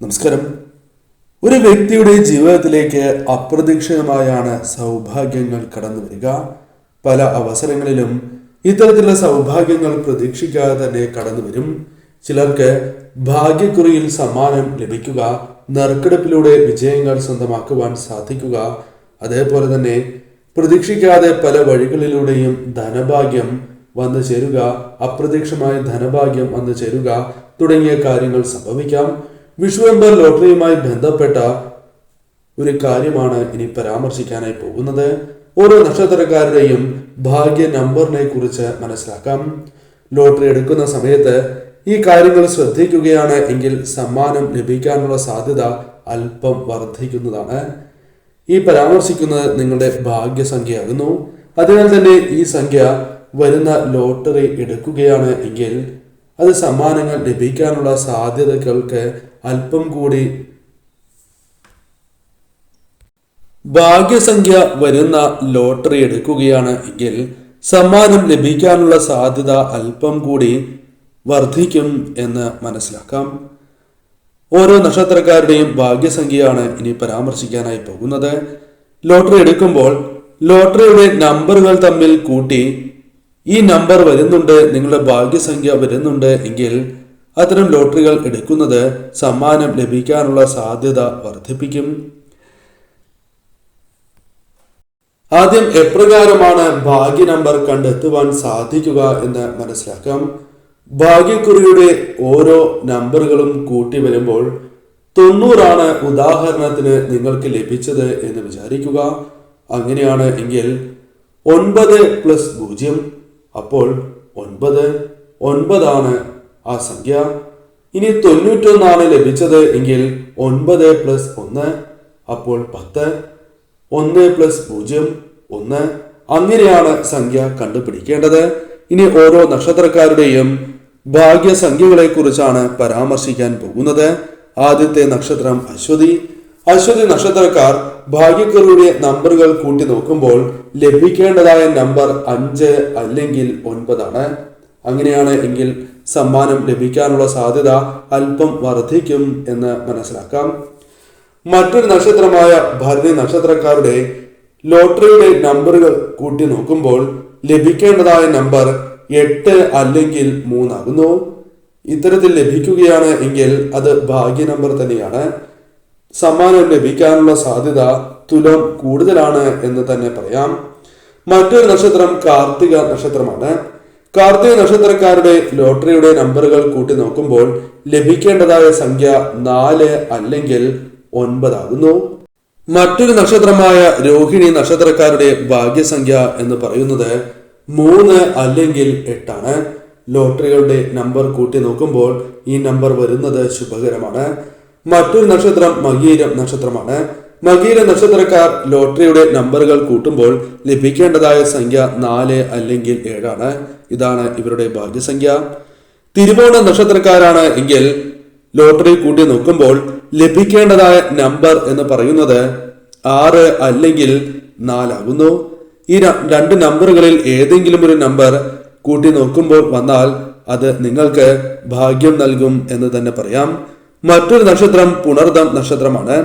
നമസ്കാരം. ഒരു വ്യക്തിയുടെ ജീവിതത്തിലേക്ക് അപ്രതീക്ഷിതമായാണ് സൗഭാഗ്യങ്ങൾ കടന്നു വരിക. പല അവസരങ്ങളിലും ഇത്തരത്തിലുള്ള സൗഭാഗ്യങ്ങൾ പ്രതീക്ഷിക്കാതെ തന്നെ കടന്നു വരും. ചിലർക്ക് ഭാഗ്യക്കുറിയിൽ സമ്മാനം ലഭിക്കുക നറുക്കെടുപ്പിലൂടെ വിജയങ്ങൾ സ്വന്തമാക്കുവാൻ സാധിക്കുക അതേപോലെ തന്നെ പ്രതീക്ഷിക്കാതെ പല വഴികളിലൂടെയും ധനഭാഗ്യം വന്നു ചേരുക അപ്രതീക്ഷമായ ധനഭാഗ്യം വന്നു ചേരുക തുടങ്ങിയ കാര്യങ്ങൾ സംഭവിക്കാം. വിഷുവെമ്പർ ലോട്ടറിയുമായി ബന്ധപ്പെട്ട ഒരു കാര്യമാണ് ഇനി പരാമർശിക്കാനായി പോകുന്നത്. ഓരോ നക്ഷത്രക്കാരുടെയും ഭാഗ്യ നമ്പറിനെ കുറിച്ച് മനസ്സിലാക്കാം. ലോട്ടറി എടുക്കുന്ന സമയത്ത് ഈ കാര്യങ്ങൾ ശ്രദ്ധിക്കുകയാണ് എങ്കിൽ സമ്മാനം ലഭിക്കാനുള്ള സാധ്യത അല്പം വർദ്ധിക്കുന്നതാണ്. ഈ പരാമർശിക്കുന്നത് നിങ്ങളുടെ ഭാഗ്യസംഖ്യയാകുന്നു. അതിനാൽ തന്നെ ഈ സംഖ്യ വരുന്ന ലോട്ടറി എടുക്കുകയാണ് എങ്കിൽ അത് സമ്മാനങ്ങൾ ലഭിക്കാനുള്ള സാധ്യതകൾക്ക് അല്പം കൂടി ഭാഗ്യസംഖ്യ വരുന്ന ലോട്ടറി എടുക്കുകയാണ് എങ്കിൽ സമ്മാനം ലഭിക്കാനുള്ള സാധ്യത അല്പം കൂടി വർദ്ധിക്കും എന്ന് മനസ്സിലാക്കാം. ഓരോ നക്ഷത്രക്കാരുടെയും ഭാഗ്യസംഖ്യയാണ് ഇനി പരാമർശിക്കാനായി പോകുന്നത്. ലോട്ടറി എടുക്കുമ്പോൾ ലോട്ടറിയുടെ നമ്പറുകൾ തമ്മിൽ കൂട്ടി ഈ നമ്പർ വരുന്നുണ്ട് നിങ്ങളുടെ ഭാഗ്യസംഖ്യ വരുന്നുണ്ട് എങ്കിൽ അത്തരം ലോട്ടറികൾ എടുക്കുന്നത് സമ്മാനം ലഭിക്കാനുള്ള സാധ്യത വർദ്ധിപ്പിക്കും. ആദ്യം എപ്രകാരമാണ് ഭാഗ്യ നമ്പർ കണ്ടെത്തുവാൻ സാധിക്കുക എന്ന് മനസ്സിലാക്കാം. ഭാഗ്യക്കുറിയുടെ ഓരോ നമ്പറുകളും കൂട്ടി വരുമ്പോൾ തൊണ്ണൂറാണ് ഉദാഹരണത്തിന് നിങ്ങൾക്ക് ലഭിച്ചത് എന്ന് വിചാരിക്കുക. അങ്ങനെയാണ് എങ്കിൽ ഒൻപത് പ്ലസ് പൂജ്യം അപ്പോൾ ഒൻപത് ഒൻപതാണ് ആ സംഖ്യ ഇനി തൊണ്ണൂറ്റൊന്നാണ് ലഭിച്ചത് എങ്കിൽ ഒൻപത് പ്ലസ് ഒന്ന് അപ്പോൾ പത്ത്. ഒന്ന് പ്ലസ് പൂജ്യം ഒന്ന്. അങ്ങനെയാണ് സംഖ്യ കണ്ടുപിടിക്കേണ്ടത്. ഇനി ഓരോ നക്ഷത്രക്കാരുടെയും ഭാഗ്യസംഖ്യകളെ കുറിച്ചാണ് പരാമർശിക്കാൻ പോകുന്നത്. ആദ്യത്തെ നക്ഷത്രം അശ്വതി. അശ്വതി നക്ഷത്രക്കാർ ഭാഗ്യക്കറുടെ നമ്പറുകൾ കൂട്ടി നോക്കുമ്പോൾ ലഭിക്കേണ്ടതായ നമ്പർ അഞ്ച് അല്ലെങ്കിൽ ഒൻപതാണ്. അങ്ങനെയാണ് എങ്കിൽ സമ്മാനം ലഭിക്കാനുള്ള സാധ്യത അല്പം വർദ്ധിക്കും എന്ന് മനസ്സിലാക്കാം. മറ്റൊരു നക്ഷത്രമായ ഭരണി നക്ഷത്രക്കാരുടെ ലോട്ടറിയുടെ നമ്പറുകൾ കൂട്ടി നോക്കുമ്പോൾ ലഭിക്കേണ്ടതായ നമ്പർ എട്ട് അല്ലെങ്കിൽ മൂന്നാകുന്നു. ഇത്തരത്തിൽ ലഭിക്കുകയാണ് എങ്കിൽ അത് ഭാഗ്യ നമ്പർ തന്നെയാണ്. സമ്മാനം ലഭിക്കാനുള്ള സാധ്യത തുലം കൂടുതലാണ് എന്ന് തന്നെ പറയാം. മറ്റൊരു നക്ഷത്രം കാർത്തിക നക്ഷത്രമാണ്. കാർത്തിക നക്ഷത്രക്കാരുടെ ലോട്ടറിയുടെ നമ്പറുകൾ കൂട്ടി നോക്കുമ്പോൾ ലഭിക്കേണ്ടതായ സംഖ്യ നാല് അല്ലെങ്കിൽ ഒൻപതാകുന്നു മറ്റൊരു നക്ഷത്രമായ രോഹിണി നക്ഷത്രക്കാരുടെ ഭാഗ്യസംഖ്യ എന്ന് പറയുന്നത് മൂന്ന് അല്ലെങ്കിൽ എട്ടാണ്. ലോട്ടറികളുടെ നമ്പർ കൂട്ടി നോക്കുമ്പോൾ ഈ നമ്പർ വരുന്നത് ശുഭകരമാണ്. മറ്റൊരു നക്ഷത്രം മകീരം നക്ഷത്രമാണ്. മകീര നക്ഷത്രക്കാർ ലോട്ടറിയുടെ നമ്പറുകൾ കൂട്ടുമ്പോൾ ലഭിക്കേണ്ടതായ സംഖ്യ നാല് അല്ലെങ്കിൽ ഏഴാണ്. ഇതാണ് ഇവരുടെ ഭാഗ്യസംഖ്യ. തിരുവോണ നക്ഷത്രക്കാരാണ് എങ്കിൽ ലോട്ടറി കൂട്ടി നോക്കുമ്പോൾ ലഭിക്കേണ്ടതായ നമ്പർ എന്ന് പറയുന്നത് ആറ് അല്ലെങ്കിൽ നാലാകുന്നു. ഈ രണ്ട് നമ്പറുകളിൽ ഏതെങ്കിലും ഒരു നമ്പർ കൂട്ടി നോക്കുമ്പോൾ വന്നാൽ അത് നിങ്ങൾക്ക് ഭാഗ്യം നൽകും എന്ന് തന്നെ പറയാം. മറ്റൊരു നക്ഷത്രം പുണർദം നക്ഷത്രമാണ്.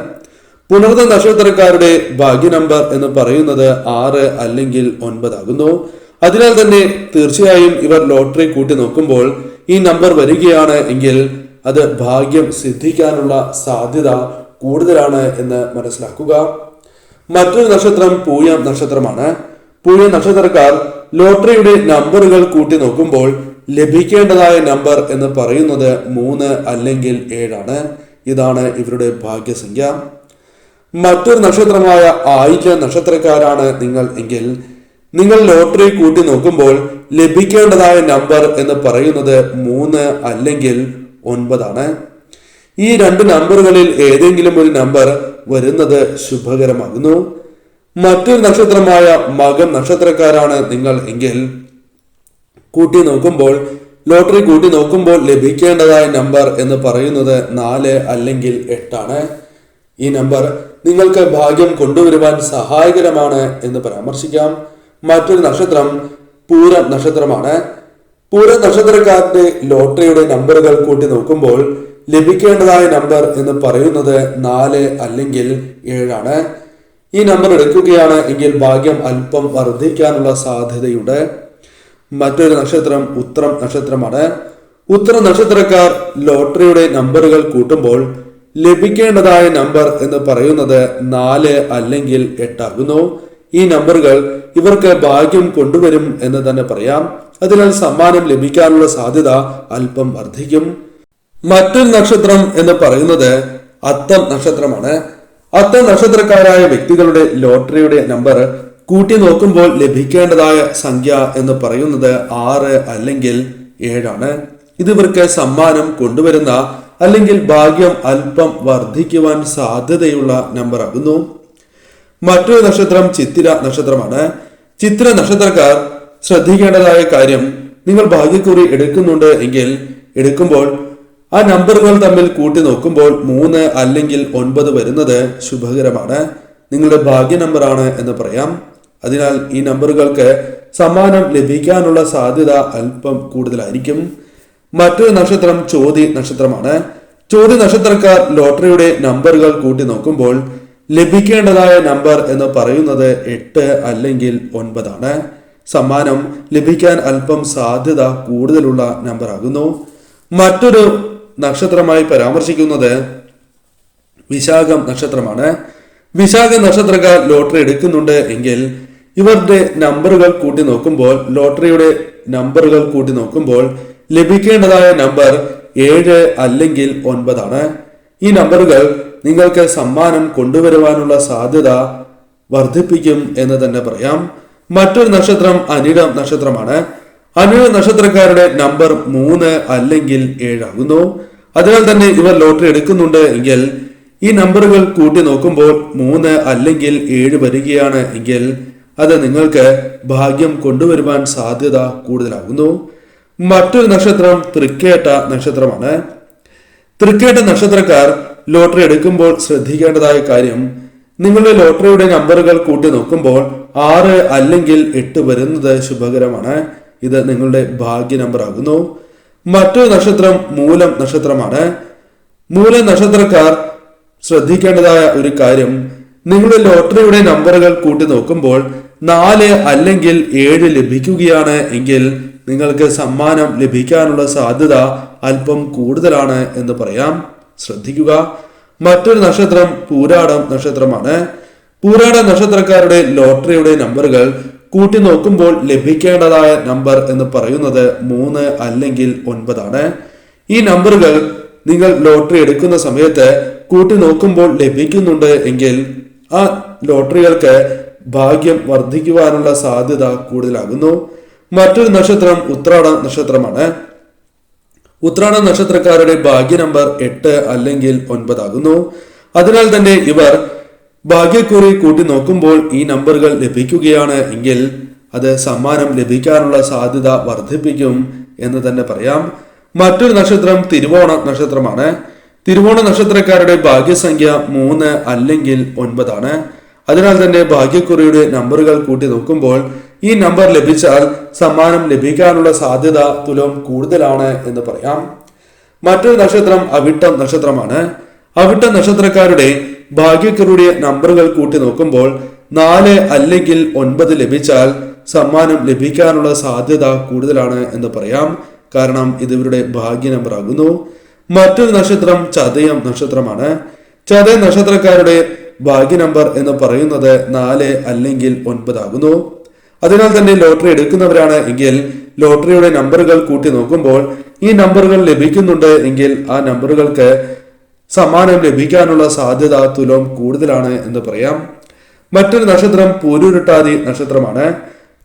പുണർദം നക്ഷത്രക്കാരുടെ ഭാഗ്യ നമ്പർ എന്ന് പറയുന്നത് ആറ് അല്ലെങ്കിൽ ഒൻപതാകുന്നു. അതിനാൽ തന്നെ തീർച്ചയായും ഇവർ ലോട്ടറി കൂട്ടി നോക്കുമ്പോൾ ഈ നമ്പർ വരികയാണ് എങ്കിൽ അത് ഭാഗ്യം സിദ്ധിക്കാനുള്ള സാധ്യത കൂടുതലാണ് എന്ന് മനസ്സിലാക്കുക. മറ്റൊരു നക്ഷത്രം പൂയം നക്ഷത്രമാണ്. പൂയം നക്ഷത്രക്കാർ ലോട്ടറിയുടെ നമ്പറുകൾ കൂട്ടി നോക്കുമ്പോൾ ലഭിക്കേണ്ടതായ നമ്പർ എന്ന് പറയുന്നത് മൂന്ന് അല്ലെങ്കിൽ ഏഴാണ്. ഇതാണ് ഇവരുടെ ഭാഗ്യസംഖ്യ. മറ്റൊരു നക്ഷത്രമായ ആയില്യ നക്ഷത്രക്കാരാണ് നിങ്ങൾ എങ്കിൽ നിങ്ങൾ ലോട്ടറി കൂട്ടി നോക്കുമ്പോൾ ലഭിക്കേണ്ടതായ നമ്പർ എന്ന് പറയുന്നത് മൂന്ന് അല്ലെങ്കിൽ ഒൻപതാണ്. ഈ രണ്ട് നമ്പറുകളിൽ ഏതെങ്കിലും ഒരു നമ്പർ വരുന്നത് ശുഭകരമാകുന്നു. മറ്റൊരു നക്ഷത്രമായ മകം നക്ഷത്രക്കാരാണ് നിങ്ങൾ എങ്കിൽ കൂട്ടി നോക്കുമ്പോൾ ലോട്ടറി കൂട്ടി നോക്കുമ്പോൾ ലഭിക്കേണ്ടതായ നമ്പർ എന്ന് പറയുന്നത് നാല് അല്ലെങ്കിൽ എട്ടാണ്. ഈ നമ്പർ നിങ്ങൾക്ക് ഭാഗ്യം കൊണ്ടുവരുവാൻ സഹായകരമാണ് എന്ന് പരാമർശിക്കാം. മറ്റൊരു നക്ഷത്രം പൂരം നക്ഷത്രമാണ്. പൂരം നക്ഷത്രക്കാരന്റെ ലോട്ടറിയുടെ നമ്പറുകൾ കൂട്ടി നോക്കുമ്പോൾ ലഭിക്കേണ്ടതായ നമ്പർ എന്ന് പറയുന്നത് നാല് അല്ലെങ്കിൽ ഏഴാണ്. ഈ നമ്പർ എടുക്കുകയാണ് എങ്കിൽ ഭാഗ്യം അല്പം വർദ്ധിക്കാനുള്ള സാധ്യതയുണ്ട്. മറ്റൊരു നക്ഷത്രം ഉത്തരം നക്ഷത്രമാണ്. ഉത്തര നക്ഷത്രക്കാർ ലോട്ടറിയുടെ നമ്പറുകൾ കൂട്ടുമ്പോൾ ലഭിക്കേണ്ടതായ നമ്പർ എന്ന് പറയുന്നത് നാല് അല്ലെങ്കിൽ എട്ടാകുന്നു. ഈ നമ്പറുകൾ ഇവർക്ക് ഭാഗ്യം കൊണ്ടുവരും എന്ന് തന്നെ പറയാം. അതിനാൽ സമ്മാനം ലഭിക്കാനുള്ള സാധ്യത അല്പം വർദ്ധിക്കും. മറ്റൊരു നക്ഷത്രം എന്ന് പറയുന്നത് അത്തം നക്ഷത്രമാണ്. അത്തം നക്ഷത്രക്കാരായ വ്യക്തികളുടെ ലോട്ടറിയുടെ നമ്പർ കൂട്ടി നോക്കുമ്പോൾ ലഭിക്കേണ്ടതായ സംഖ്യ എന്ന് പറയുന്നത് ആറ് അല്ലെങ്കിൽ ഏഴാണ്. ഇത് ഇവർക്ക് സമ്മാനം കൊണ്ടുവരുന്ന അല്ലെങ്കിൽ ഭാഗ്യം അല്പം വർദ്ധിക്കുവാൻ സാധ്യതയുള്ള നമ്പർ ആകുന്നു മറ്റൊരു നക്ഷത്രം ചിത്തിര നക്ഷത്രമാണ്. ചിത്തിര നക്ഷത്രക്കാർ ശ്രദ്ധിക്കേണ്ടതായ കാര്യം നിങ്ങൾ ഭാഗ്യക്കുറി എടുക്കുന്നുണ്ട് എങ്കിൽ എടുക്കുമ്പോൾ ആ നമ്പറുകൾ തമ്മിൽ കൂട്ടി നോക്കുമ്പോൾ മൂന്ന് അല്ലെങ്കിൽ ഒൻപത് വരുന്നത് ശുഭകരമാണ്. നിങ്ങളുടെ ഭാഗ്യ നമ്പറാണ് എന്ന് പറയാം. അതിനാൽ ഈ നമ്പറുകൾക്ക് സമ്മാനം ലഭിക്കാനുള്ള സാധ്യത അല്പം കൂടുതലായിരിക്കും. മറ്റൊരു നക്ഷത്രം ചോതി നക്ഷത്രമാണ്. ചോതി നക്ഷത്രക്കാർ ലോട്ടറിയുടെ നമ്പറുകൾ കൂട്ടി നോക്കുമ്പോൾ ലഭിക്കേണ്ടതായ നമ്പർ എന്ന് പറയുന്നത് എട്ട് അല്ലെങ്കിൽ ഒൻപതാണ്. സമ്മാനം ലഭിക്കാൻ അല്പം സാധ്യത കൂടുതലുള്ള നമ്പർ ആകുന്നു. മറ്റൊരു നക്ഷത്രമായി പരാമർശിക്കുന്നത് വിശാഖം നക്ഷത്രമാണ്. വിശാഖ നക്ഷത്രക്കാർ ലോട്ടറി എടുക്കുന്നുണ്ട് എങ്കിൽ ഇവരുടെ നമ്പറുകൾ കൂട്ടി നോക്കുമ്പോൾ ലോട്ടറിയുടെ നമ്പറുകൾ കൂട്ടി നോക്കുമ്പോൾ ലഭിക്കേണ്ടതായ നമ്പർ ഏഴ് അല്ലെങ്കിൽ ഒൻപതാണ്. ഈ നമ്പറുകൾ നിങ്ങൾക്ക് സമ്മാനം കൊണ്ടുവരുവാനുള്ള സാധ്യത വർദ്ധിപ്പിക്കും എന്ന് തന്നെ പറയാം. മറ്റൊരു നക്ഷത്രം അനിഴം നക്ഷത്രമാണ്. അനിഴ നക്ഷത്രക്കാരുടെ നമ്പർ മൂന്ന് അല്ലെങ്കിൽ ഏഴാകുന്നു. അതിനാൽ തന്നെ ഇവർ ലോട്ടറി എടുക്കുന്നുണ്ട് എങ്കിൽ ഈ നമ്പറുകൾ കൂട്ടി നോക്കുമ്പോൾ മൂന്ന് അല്ലെങ്കിൽ ഏഴ് വരികയാണ് എങ്കിൽ അത് നിങ്ങൾക്ക് ഭാഗ്യം കൊണ്ടുവരുവാൻ സാധ്യത കൂടുതലാകുന്നു. മറ്റൊരു നക്ഷത്രം തൃക്കേട്ട നക്ഷത്രമാണ്. തൃക്കേട്ട നക്ഷത്രക്കാർ ലോട്ടറി എടുക്കുമ്പോൾ ശ്രദ്ധിക്കേണ്ടതായ കാര്യം നിങ്ങളുടെ ലോട്ടറിയുടെ നമ്പറുകൾ കൂട്ടി നോക്കുമ്പോൾ ആറ് അല്ലെങ്കിൽ എട്ട് വരുന്നത് ശുഭകരമാണ്. ഇത് നിങ്ങളുടെ ഭാഗ്യ നമ്പർ ആകുന്നു മറ്റൊരു നക്ഷത്രം മൂലം നക്ഷത്രമാണ്. മൂല നക്ഷത്രക്കാർ ശ്രദ്ധിക്കേണ്ടതായ ഒരു കാര്യം നിങ്ങളുടെ ലോട്ടറിയുടെ നമ്പറുകൾ കൂട്ടി നോക്കുമ്പോൾ നാല് അല്ലെങ്കിൽ ഏഴ് ലഭിക്കുകയാണ് എങ്കിൽ നിങ്ങൾക്ക് സമ്മാനം ലഭിക്കാനുള്ള സാധ്യത അല്പം കൂടുതലാണ് എന്ന് പറയാം. ശ്രദ്ധിക്കുക. മറ്റൊരു നക്ഷത്രം പൂരാടം നക്ഷത്രമാണ്. പൂരാട നക്ഷത്രക്കാരുടെ ലോട്ടറിയുടെ നമ്പറുകൾ കൂട്ടി നോക്കുമ്പോൾ ലഭിക്കേണ്ടതായ നമ്പർ എന്ന് പറയുന്നത് മൂന്ന് അല്ലെങ്കിൽ ഒൻപതാണ്. ഈ നമ്പറുകൾ നിങ്ങൾ ലോട്ടറി എടുക്കുന്ന സമയത്ത് കൂട്ടി നോക്കുമ്പോൾ ലഭിക്കുന്നുണ്ട് എങ്കിൽ ആ ലോട്ടറികൾക്ക് ഭാഗ്യം വർദ്ധിക്കുവാനുള്ള സാധ്യത കൂടുതലാകുന്നു. മറ്റൊരു നക്ഷത്രം ഉത്രാട നക്ഷത്രമാണ്. ഉത്രാട നക്ഷത്രക്കാരുടെ ഭാഗ്യ നമ്പർ എട്ട് അല്ലെങ്കിൽ ഒൻപതാകുന്നു അതിനാൽ തന്നെ ഇവർ ഭാഗ്യക്കുറി കൂട്ടി നോക്കുമ്പോൾ ഈ നമ്പറുകൾ ലഭിക്കുകയാണ് എങ്കിൽ അത് സമ്മാനം ലഭിക്കാനുള്ള സാധ്യത വർദ്ധിപ്പിക്കും എന്ന് തന്നെ പറയാം. മറ്റൊരു നക്ഷത്രം തിരുവോണ നക്ഷത്രമാണ്. തിരുവോണ നക്ഷത്രക്കാരുടെ ഭാഗ്യസംഖ്യ മൂന്ന് അല്ലെങ്കിൽ ഒൻപതാണ്. അതിനാൽ തന്നെ ഭാഗ്യക്കുറിയുടെ നമ്പറുകൾ കൂട്ടി നോക്കുമ്പോൾ ഈ നമ്പർ ലഭിച്ചാൽ സമ്മാനം ലഭിക്കാനുള്ള സാധ്യത തുലം കൂടുതലാണ് എന്ന് പറയാം. മറ്റൊരു നക്ഷത്രം അവിട്ടം നക്ഷത്രമാണ്. അവിട്ട നക്ഷത്രക്കാരുടെ ഭാഗ്യക്കരുടെ നമ്പറുകൾ കൂട്ടി നോക്കുമ്പോൾ നാല് അല്ലെങ്കിൽ ഒൻപത് ലഭിച്ചാൽ സമ്മാനം ലഭിക്കാനുള്ള സാധ്യത കൂടുതലാണ് എന്ന് പറയാം. കാരണം ഇത് ഇവരുടെ ഭാഗ്യ നമ്പർ ആകുന്നു. മറ്റൊരു നക്ഷത്രം ചതയം നക്ഷത്രമാണ്. ചതയ നക്ഷത്രക്കാരുടെ ഭാഗ്യ നമ്പർ എന്ന് പറയുന്നത് നാല് അല്ലെങ്കിൽ ഒൻപതാകുന്നു അതിനാൽ തന്നെ ലോട്ടറി എടുക്കുന്നവരാണ് എങ്കിൽ ലോട്ടറിയുടെ നമ്പറുകൾ കൂട്ടി നോക്കുമ്പോൾ ഈ നമ്പറുകൾ ലഭിക്കുന്നുണ്ട് എങ്കിൽ ആ നമ്പറുകൾക്ക് സമ്മാനം ലഭിക്കാനുള്ള സാധ്യത തുലം കൂടുതലാണ് എന്ന് പറയാം. മറ്റൊരു നക്ഷത്രം പൂരുരുട്ടാതി നക്ഷത്രമാണ്.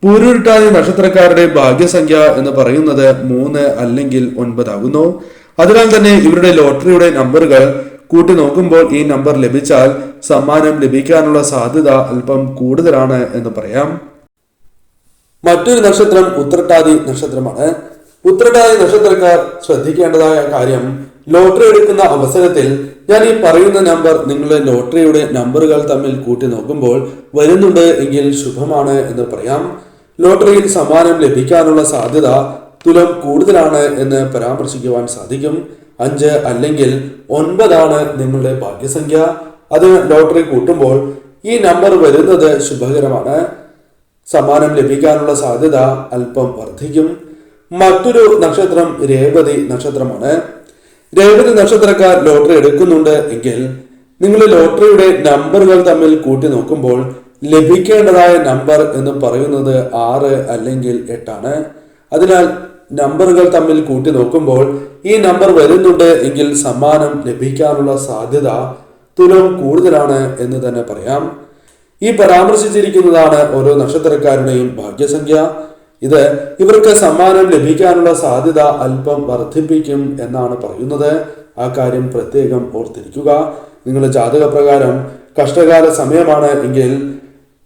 പൂരുരുട്ടാതി നക്ഷത്രക്കാരുടെ ഭാഗ്യസംഖ്യ എന്ന് പറയുന്നത് മൂന്ന് അല്ലെങ്കിൽ ഒൻപതാകുന്നു അതിനാൽ തന്നെ ഇവരുടെ ലോട്ടറിയുടെ നമ്പറുകൾ കൂട്ടി നോക്കുമ്പോൾ ഈ നമ്പർ ലഭിച്ചാൽ സമ്മാനം ലഭിക്കാനുള്ള സാധ്യത അല്പം കൂടുതലാണ് എന്ന് പറയാം. മറ്റൊരു നക്ഷത്രം ഉത്രട്ടാതി നക്ഷത്രമാണ്. ഉത്രട്ടാതി നക്ഷത്രക്കാർ ശ്രദ്ധിക്കേണ്ടതായ കാര്യം ലോട്ടറി എടുക്കുന്ന അവസരത്തിൽ ഞാൻ ഈ പറയുന്ന നമ്പർ നിങ്ങളുടെ ലോട്ടറിയുടെ നമ്പറുകൾ തമ്മിൽ കൂട്ടി നോക്കുമ്പോൾ വരുന്നുണ്ട് എങ്കിൽ ശുഭമാണ് എന്ന് പറയാം. ലോട്ടറിയിൽ സമ്മാനം ലഭിക്കാനുള്ള സാധ്യത തുലം കൂടുതലാണ് എന്ന് പരാമർശിക്കുവാൻ സാധിക്കും. അഞ്ച് അല്ലെങ്കിൽ ഒൻപതാണ് നിങ്ങളുടെ ഭാഗ്യസംഖ്യ. അത് ലോട്ടറി കൂട്ടുമ്പോൾ ഈ നമ്പർ വരുന്നത് ശുഭകരമാണ്. സമ്മാനം ലഭിക്കാനുള്ള സാധ്യത അല്പം വർദ്ധിക്കും. മറ്റൊരു നക്ഷത്രം രേവതി നക്ഷത്രമാണ്. രേവതി നക്ഷത്രക്കാർ ലോട്ടറി എടുക്കുന്നുണ്ട് എങ്കിൽ നിങ്ങൾ ലോട്ടറിയുടെ നമ്പറുകൾ തമ്മിൽ കൂട്ടി നോക്കുമ്പോൾ ലഭിക്കേണ്ടതായ നമ്പർ എന്ന് പറയുന്നത് ആറ് അല്ലെങ്കിൽ എട്ടാണ്. അതിനാൽ നമ്പറുകൾ തമ്മിൽ കൂട്ടി നോക്കുമ്പോൾ ഈ നമ്പർ വരുന്നുണ്ട് എങ്കിൽ സമ്മാനം ലഭിക്കാനുള്ള സാധ്യത തുലം കൂടുതലാണ് എന്ന് തന്നെ പറയാം. ഈ പരാമർശിച്ചിരിക്കുന്നതാണ് ഓരോ നക്ഷത്രക്കാരുടെയും ഭാഗ്യസംഖ്യ. ഇത് ഇവർക്ക് സമ്മാനം ലഭിക്കാനുള്ള സാധ്യത അല്പം വർദ്ധിപ്പിക്കും എന്നാണ് പറയുന്നത്. ആ കാര്യം പ്രത്യേകം ഓർത്തിരിക്കുക. നിങ്ങളുടെ ജാതക പ്രകാരം കഷ്ടകാല സമയമാണ് എങ്കിൽ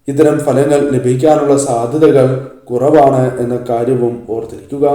ഇത്തരം ഫലങ്ങൾ ലഭിക്കാനുള്ള സാധ്യതകൾ കുറവാണ് എന്ന കാര്യവും ഓർത്തിരിക്കുക.